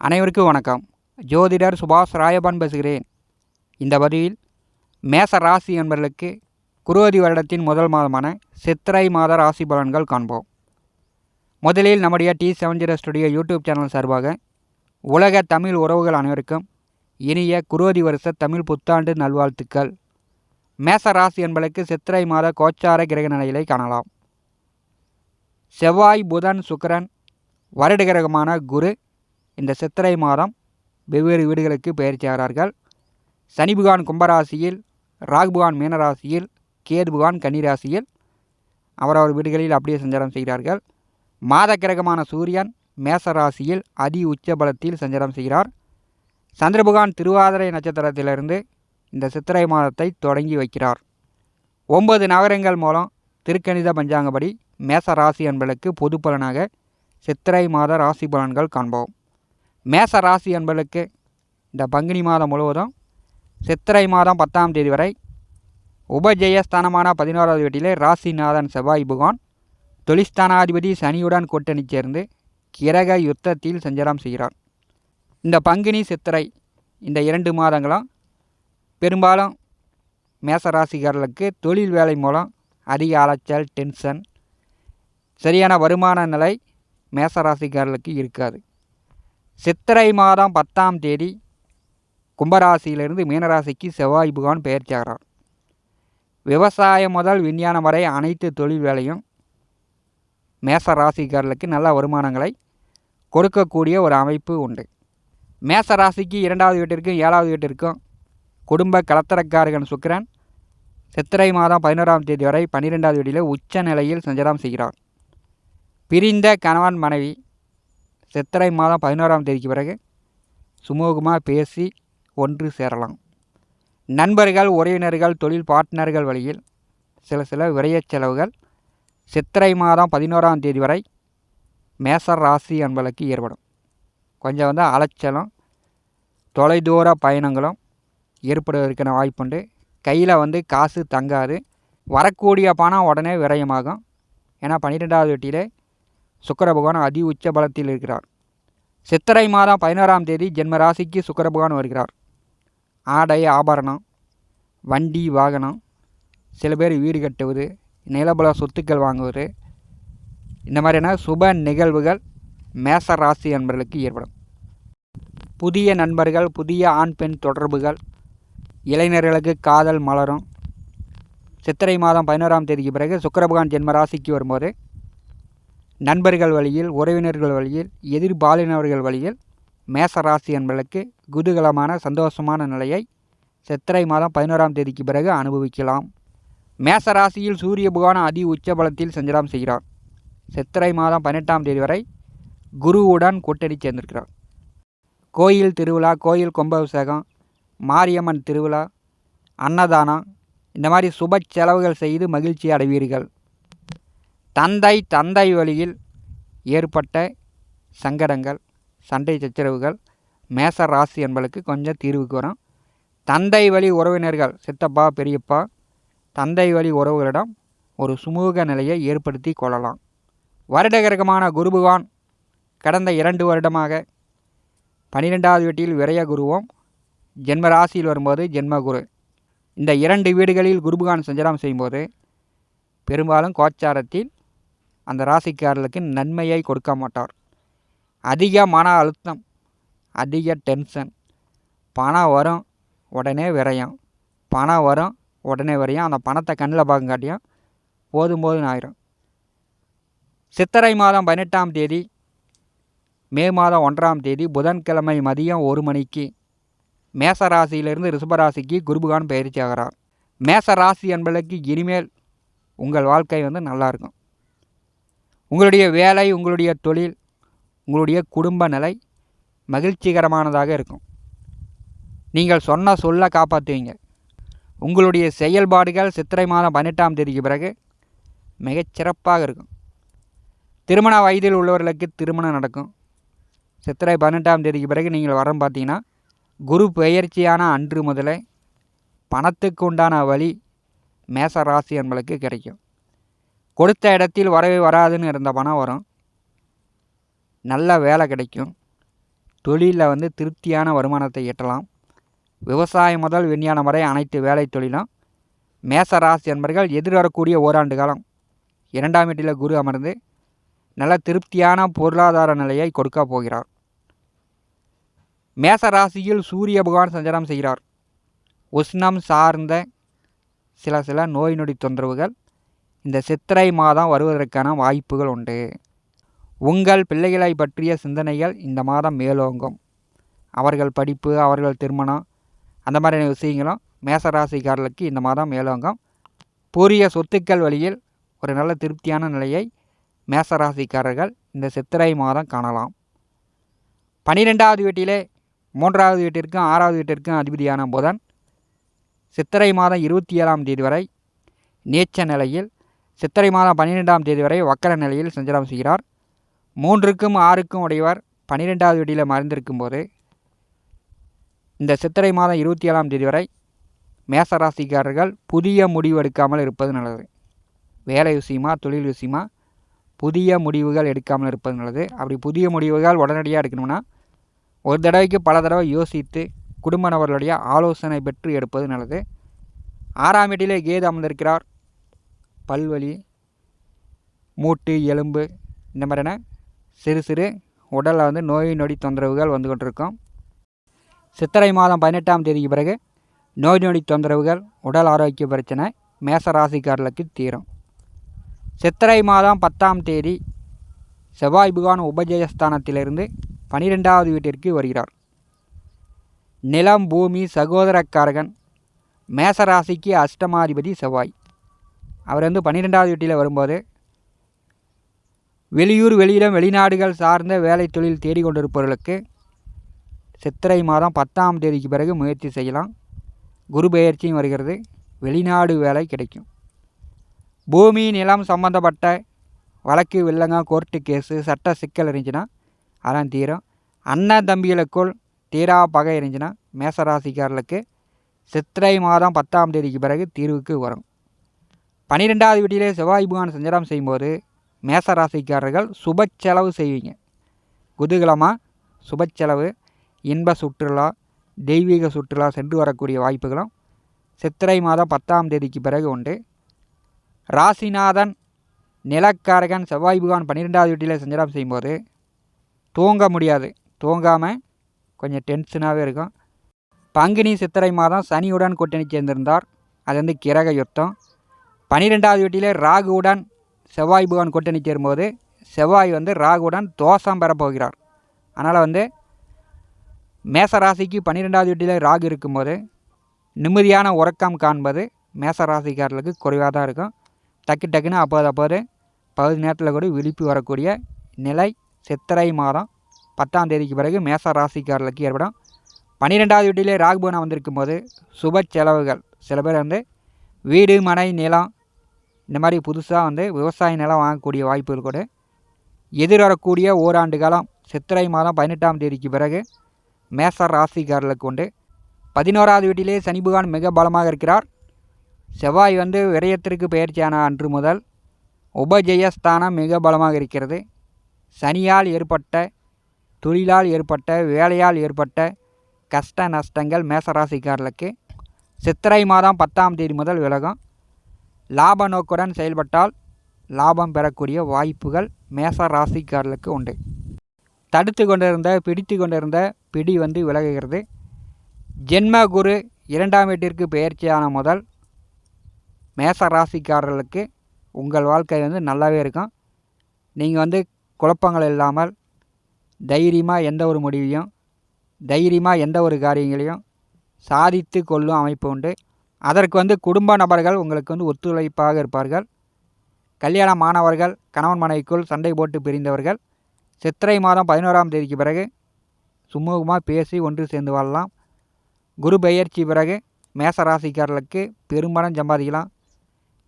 அனைவருக்கும் வணக்கம். ஜோதிடர் சுபாஷ் ராயபான் பேசுகிறேன். இந்த பதிவில் மேச ராசி என்பவர்களுக்கு குருவதி வருடத்தின் முதல் மாதமான சித்திரை மாத ராசி பலன்கள் காண்போம். முதலில் நம்முடைய T seven zero studio YouTube channel சார்பாக உலக தமிழ் உறவுகள் அனைவருக்கும் இனிய குருவதி வருஷ தமிழ் புத்தாண்டு நல்வாழ்த்துக்கள். மேச ராசி என்பதற்கு சித்திரை மாத கோச்சார கிரக நிலைகளை காணலாம். செவ்வாய் புதன் சுக்கரன் வருட கிரகமான குரு இந்த சித்திரை மாதம் வெவ்வேறு வீடுகளுக்கு பெயர் சனி சனிபுகான் கும்பராசியில் ராகுபுகான் மீனராசியில் கேதுபுகான் கன்னிராசியில் அவரவர் வீடுகளில் அப்படியே சஞ்சாரம் செய்கிறார்கள். மாத கிரகமான சூரியன் மேச ராசியில் அதி உச்ச பலத்தில் சஞ்சாரம் செய்கிறார். சந்திரபுகான் திருவாதிரை நட்சத்திரத்திலிருந்து இந்த சித்திரை மாதத்தை தொடங்கி வைக்கிறார். ஒன்பது நகரங்கள் மூலம் திருக்கணித பஞ்சாங்கப்படி மேச ராசி என்பதற்கு பொது பலனாக சித்திரை மாத ராசி பலன்கள் காண்போம். மேச ராசி என்பதற்கு இந்த பங்குனி மாதம் முழுவதும் சித்திரை மாதம் பத்தாம் தேதி வரை உபஜெயஸ்தானமான பதினோராவது வீட்டிலே ராசிநாதன் செவ்வாய் பகவான் தொழிஸ்தானாதிபதி சனியுடன் கூட்டணி சேர்ந்து கிரக யுத்தத்தில் சஞ்சலம் செய்கிறார். இந்த பங்குனி சித்திரை இந்த இரண்டு மாதங்களும் பெரும்பாலும் மேச ராசிக்காரர்களுக்கு தொழில் வேலை மூலம் அதிக அலைச்சல் டென்ஷன் சரியான வருமான நிலை மேச ராசிக்காரர்களுக்கு இருக்காது. சித்திரை மாதம் பத்தாம் தேதி கும்பராசியிலிருந்து மீனராசிக்கு செவ்வாய் பகவான் பெயர்ச்சாகிறார் விவசாயம் முதல் விஞ்ஞானம் வரை அனைத்து தொழில் வேலையும் மேச ராசிக்காரர்களுக்கு நல்ல வருமானங்களை கொடுக்கக்கூடிய ஒரு அமைப்பு உண்டு. மேச ராசிக்கு இரண்டாவது வீட்டிற்கும் ஏழாவது வீட்டிற்கும் குடும்ப கலத்தரக்காரகன் சுக்கிரன் சித்திரை மாதம் பதினோராம் தேதி வரை பன்னிரெண்டாவது வீட்டில் உச்ச நிலையில் சஞ்சாரம் செய்கிறார். பிரிந்த கணவன் மனைவி சித்திரை மாதம் பதினோராம் தேதிக்கு பிறகு சுமூகமாக பேசி ஒன்று சேரலாம். நண்பர்கள் உறவினர்கள் தொழில் பார்ட்னர்கள் வழியில் சில சில விரயச் செலவுகள் சித்திரை மாதம் பதினோராம் தேதி வரை மேசர் ராசி என்பதற்கு ஏற்படும். கொஞ்சம் வந்து அலைச்சலும் தொலைதூர பயணங்களும் ஏற்படுவதற்கான வாய்ப்புண்டு கையில் வந்து காசு தங்காது. வரக்கூடிய பணம் உடனே விரயமாகும். ஏன்னா பன்னிரெண்டாவது வெட்டியிலே சுக்கர பகவான் அதி உச்ச பலத்தில் இருக்கிறார். சித்திரை மாதம் பதினோராம் தேதி ஜென்ம ராசிக்கு சுக்கர பகவான் வருகிறார். ஆடை ஆபரணம் வண்டி வாகனம் சில பேர் வீடு கட்டுவது நிலபல சொத்துக்கள் வாங்குவது இந்த மாதிரியான சுப நிகழ்வுகள் மேச ராசி நண்பர்களுக்கு ஏற்படும். புதிய நண்பர்கள் புதிய ஆண் பெண் தொடர்புகள் இளைஞர்களுக்கு காதல் மலரும். சித்திரை மாதம் பதினோராம் தேதிக்கு பிறகு சுக்கரபகவான் ஜென்ம ராசிக்கு வரும்போது நண்பர்கள் வழியில் உறவினர்கள் வழியில் எதிர்பாலினவர்கள் வழியில் மேசராசி என்பளுக்கு என்பதற்கு குதூகலமான சந்தோஷமான நிலையை சித்திரை மாதம் பதினோராம் தேதிக்கு பிறகு அனுபவிக்கலாம். மேச ராசியில் சூரிய புகான அதி உச்ச பலத்தில் சஞ்சாரம் செய்கிறார். சித்திரை மாதம் பதினெட்டாம் தேதி வரை குருவுடன் கூட்டணி சேர்ந்திருக்கிறார். கோயில் திருவிழா கோயில் கும்பாபிஷேகம் மாரியம்மன் திருவிழா அன்னதானம் இந்த மாதிரி சுப செலவுகள் செய்து மகிழ்ச்சி அடைவீர்கள். தந்தை தந்தை வழியில் ஏற்பட்ட சங்கடங்கள் சண்டை சச்சரவுகள் மேச ராசி என்பளுக்கு கொஞ்சம் தீர்வுக்கு வரும். தந்தை வழி உறவினர்கள் சித்தப்பா பெரியப்பா தந்தை வழி உறவுகளிடம் ஒரு சுமூக நிலையை ஏற்படுத்தி கொள்ளலாம். வருடகிரகமான குரு பகவான் கடந்த இரண்டு வருடமாக பன்னிரெண்டாவது வீட்டில் விரைய குருவும் ஜென்ம ராசியில் வரும்போது ஜென்ம குரு இந்த இரண்டு வீடுகளில் குருபகான் சஞ்சாரம் செய்யும்போது பெரும்பாலும் கோச்சாரத்தில் அந்த ராசிக்காரர்களுக்கு நன்மையை கொடுக்க மாட்டார். அதிக மன அழுத்தம் அதிக டென்ஷன் பணம் வரும் உடனே விரையும். பணம் வரும் உடனே விரையும். அந்த பணத்தை கண்ணில் பார்க்கங்காட்டியும் போதும் போதும் ஆயிரும். சித்திரை மாதம் பதினெட்டாம் தேதி மே மாதம் ஒன்றாம் தேதி புதன்கிழமை மதியம் ஒரு மணிக்கு மேச ராசியிலிருந்து ரிஷபராசிக்கு குருபகான் பயிற்சி ஆகிறார். மேச ராசி என்பதற்கு இனிமேல் உங்கள் வாழ்க்கை வந்து நல்லாயிருக்கும் உங்களுடைய வேலை உங்களுடைய தொழில் உங்களுடைய குடும்ப நிலை மகிழ்ச்சிகரமானதாக இருக்கும். நீங்கள் சொன்ன சொல்ல காப்பாற்றுவீங்க உங்களுடைய செயல்பாடுகள் சித்திரை மாதம் பதினெட்டாம் தேதிக்கு பிறகு மிகச்சிறப்பாக இருக்கும். திருமண வயதில் உள்ளவர்களுக்கு திருமணம் நடக்கும். சித்திரை பதினெட்டாம் தேதிக்கு பிறகு நீங்கள் வரம் பார்த்தீங்கன்னா குரு பெயர்ச்சியான அன்று முதலே பணத்துக்கு உண்டான வழி மேச ராசி என்பளுக்கு கிடைக்கும். கொடுத்த இடத்தில் வரவே வராதுன்னு இருந்த பணம் வரும். நல்ல வேலை கிடைக்கும். தொழிலில் வந்து திருப்தியான வருமானத்தை ஈட்டலாம். விவசாயம் முதல் விஞ்ஞானம் வரை அனைத்து வேலை தொழிலும். மேச ராசி என்பர்கள் எதிர்வரக்கூடிய ஓராண்டு காலம். இரண்டாம் வீட்டில் குரு அமர்ந்து நல்ல திருப்தியான பொருளாதார நிலையை கொடுக்க போகிறார். மேச ராசியில் சூரிய பகவான் சஞ்சாரம் செய்கிறார். உஷ்ணம் சார்ந்த சில சில நோய் நொடி தொந்தரவுகள். இந்த சித்திரை மாதம் வருவதற்கான வாய்ப்புகள் உண்டு. உங்கள் பிள்ளைகளை பற்றிய சிந்தனைகள் இந்த மாதம் மேலோங்கும். அவர்கள் படிப்பு அவர்கள் திருமணம் அந்த மாதிரியான விஷயங்களும் மேசராசிக்காரர்களுக்கு இந்த மாதம் மேலோங்கும். பூரிய சொத்துக்கள் வழியில் ஒரு நல்ல திருப்தியான நிலையை மேசராசிக்காரர்கள் இந்த சித்திரை மாதம் காணலாம். பனிரெண்டாவது வீட்டிலே மூன்றாவது வீட்டிற்கும் ஆறாவது வீட்டிற்கும் அதிபதியான புதன் சித்திரை மாதம் இருபத்தி ஏழாம் தேதி வரை நீச்ச நிலையில் சித்திரை மாதம் பன்னிரெண்டாம் தேதி வரை வக்கர நிலையில் சஞ்சாரம் செய்கிறார். மூன்றுக்கும் ஆறுக்கும் உடையவர் பன்னிரெண்டாவது வீட்டில் மறைந்திருக்கும் போது இந்த சித்திரை மாதம் இருபத்தி ஏழாம் தேதி வரை மேசராசிக்காரர்கள் புதிய முடிவு எடுக்காமல் இருப்பது நல்லது. வேலை விஷயமா தொழில் விஷயமா புதிய முடிவுகள் எடுக்காமல் இருப்பது நல்லது. அப்படி புதிய முடிவுகள் உடனடியாக எடுக்கணும்னா ஒரு தடவைக்கு பல தடவை யோசித்து குடும்ப நபர்களுடைய ஆலோசனை பெற்று எடுப்பது நல்லது. ஆறாம் வீட்டிலே கேது அமர்ந்திருக்கிறார். பல்வலி மூட்டு எலும்பு இந்த மாதிரியான சிறு சிறு உடலில் வந்து நோய் நொடி தொந்தரவுகள் வந்து கொண்டிருக்கும். சித்திரை மாதம் பதினெட்டாம் தேதிக்கு பிறகு நோய் நொடி தொந்தரவுகள் உடல் ஆரோக்கிய பிரச்சனை மேச ராசிக்காரர்களுக்கு தீரும். சித்திரை மாதம் பத்தாம் தேதி செவ்வாய் புகான் உபஜயஸ்தானத்திலிருந்து பனிரெண்டாவது வீட்டிற்கு வருகிறார். நிலம் பூமி சகோதரக்காரகன் மேசராசிக்கு அஷ்டமாதிபதி செவ்வாய். அவர் வந்து பன்னிரெண்டாவது வீட்டில் வரும்போது வெளியூர் வெளியிடம் வெளிநாடுகள் சார்ந்த வேலை தொழில் தேடிக்கொண்டிருப்பவர்களுக்கு சித்திரை மாதம் பத்தாம் தேதிக்கு பிறகு முயற்சி செய்யலாம். குரு பெயர்ச்சியும் வருகிறது. வெளிநாடு வேலை கிடைக்கும். பூமி நிலம் சம்மந்தப்பட்ட வழக்கு வில்லங்க கோர்ட்டு கேஸு சட்ட சிக்கல் இருந்துச்சுன்னா அதெல்லாம் தீரும். அண்ணன் தம்பிகளுக்குள் தீரா பகை இருந்துச்சுன்னா மேசராசிக்காரர்களுக்கு சித்திரை மாதம் பத்தாம் தேதிக்கு பிறகு தீர்வுக்கு வரும். பன்னிரெண்டாவது வீட்டிலே செவ்வாய் புகான் சஞ்சாரம் செய்யும்போது மேசராசிக்காரர்கள் சுப செலவு செய்வீங்க. குதூகலமாக சுப செலவு இன்ப சுற்றுலா தெய்வீக சுற்றுலா சென்று வரக்கூடிய வாய்ப்புகளும் சித்திரை மாதம் பத்தாம் தேதிக்கு பிறகு உண்டு. ராசிநாதன் நிலக்காரகன் செவ்வாய் புகான் பன்னிரெண்டாவது வீட்டில் சஞ்சாரம் செய்யும்போது தூங்க முடியாது. தூங்காமல் கொஞ்சம் டென்ஷனாகவே இருக்கும். பங்குனி சித்திரை மாதம் சனியுடன் கூட்டணி சேர்ந்திருந்தார். அது வந்து கிரக யுத்தம். பன்னிரெண்டாவது வீட்டிலே ராகுவுடன் செவ்வாய் பகவான் கூட்டணி சேரும்போது செவ்வாய் வந்து ராகுவுடன் தோஷம் பெறப்போகிறார். அதனால் வந்து மேச ராசிக்கு பன்னிரெண்டாவது வீட்டில் ராகு இருக்கும்போது நிம்மதியான உறக்கம் காண்பது மேச ராசிக்காரர்களுக்கு குறைவாக தான் இருக்கும். டக்கு டக்குன்னு அப்போது அப்போது பகுதி நேரத்தில் கூட விழிப்பு வரக்கூடிய நிலை சித்திரை மாதம் பத்தாம் தேதிக்கு பிறகு மேச ராசிக்காரர்களுக்கு ஏற்படும். பன்னிரெண்டாவது வீட்டிலே ராகுபவனம் வந்திருக்கும் போது சுப செலவுகள். சில பேர் வந்து வீடு மனை நிலம் இந்த மாதிரி புதுசாக வந்து விவசாய நிலம் வாங்கக்கூடிய வாய்ப்புகள் கூட எதிர்வரக்கூடிய ஓராண்டு காலம் சித்திரை மாதம் பதினெட்டாம் தேதிக்கு பிறகு மேச ராசிக்காரர்களுக்கு உண்டு. பதினோராவது வீட்டிலே சனிபகவான் மிக பலமாக இருக்கிறார். செவ்வாய் வந்து விரயத்திற்கு பயிற்சியான அன்று முதல் உபஜெயஸ்தானம் மிக பலமாக இருக்கிறது. சனியால் ஏற்பட்ட தொழிலால் ஏற்பட்ட வேலையால் ஏற்பட்ட கஷ்ட நஷ்டங்கள் மேசராசிக்காரர்களுக்கு சித்திரை மாதம் பத்தாம் தேதி முதல் விலகும். லாப நோக்குடன் செயல்பட்டால் லாபம் பெறக்கூடிய வாய்ப்புகள் மேச ராசிக்காரர்களுக்கு உண்டு. தடுத்து கொண்டிருந்த பிடித்து கொண்டிருந்த பிடி வந்து விலகுகிறது. ஜென்ம குரு இரண்டாம் வீட்டிற்கு பெயர்ச்சியான முதல் மேச ராசிக்காரர்களுக்கு உங்கள் வாழ்க்கை வந்து நல்லாவே இருக்கும். நீங்கள் வந்து குழப்பங்கள் இல்லாமல் தைரியமாக எந்த ஒரு முடிவையும் தைரியமாக எந்த ஒரு காரியங்களையும் சாதித்து கொள்ளும் அமைப்பு உண்டு. அதற்கு வந்து குடும்ப நபர்கள் உங்களுக்கு வந்து ஒத்துழைப்பாக இருப்பார்கள். கல்யாண மாணவர்கள் கணவன் மனைவிக்குள் சண்டை போட்டு பிரிந்தவர்கள். சித்திரை மாதம் பதினோராம் தேதிக்கு பிறகு சுமூகமாக பேசி ஒன்று சேர்ந்து வாழலாம். குரு பெயர்ச்சி பிறகு மேசராசிக்காரர்களுக்கு பெரும்பணம் சம்பாதிக்கலாம்.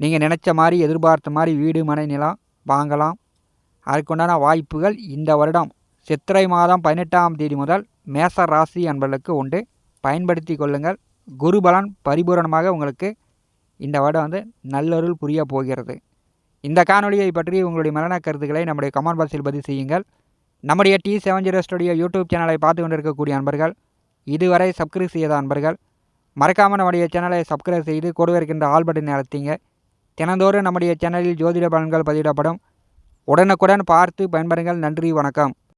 நீங்கள் நினச்ச மாதிரி எதிர்பார்த்த மாதிரி வீடு மனை நிலம் வாங்கலாம். அதற்குண்டான வாய்ப்புகள் இந்த வருடம். சித்திரை மாதம் பதினெட்டாம் தேதி முதல் மேச ராசி என்பதற்கு உண்டு. பயன்படுத்தி கொள்ளுங்கள். குருபலன் பரிபூரணமாக உங்களுக்கு இந்த வருடம் வந்து நல்லருள் புரிய போகிறது. இந்த காணொலியை பற்றி உங்களுடைய மரண கருத்துக்களை நம்முடைய கமெண்ட் பாக்ஸில் பதிவு செய்யுங்கள். நம்முடைய T seven zero studio YouTube சேனலை பார்த்து கொண்டிருக்கக்கூடிய அன்பர்கள் இதுவரை சப்ஸ்கிரைப் செய்யாத அன்பர்கள் மறக்காமல் நம்முடைய சேனலை சப்ஸ்கிரைப் செய்து கூட இருக்கின்ற ஆல் பட்டன் தினந்தோறும் நம்முடைய சேனலில் ஜோதிட பலன்கள் பதிவிடப்படும். உடனுக்குடன் பார்த்து பயன்பெறுங்கள். நன்றி வணக்கம்.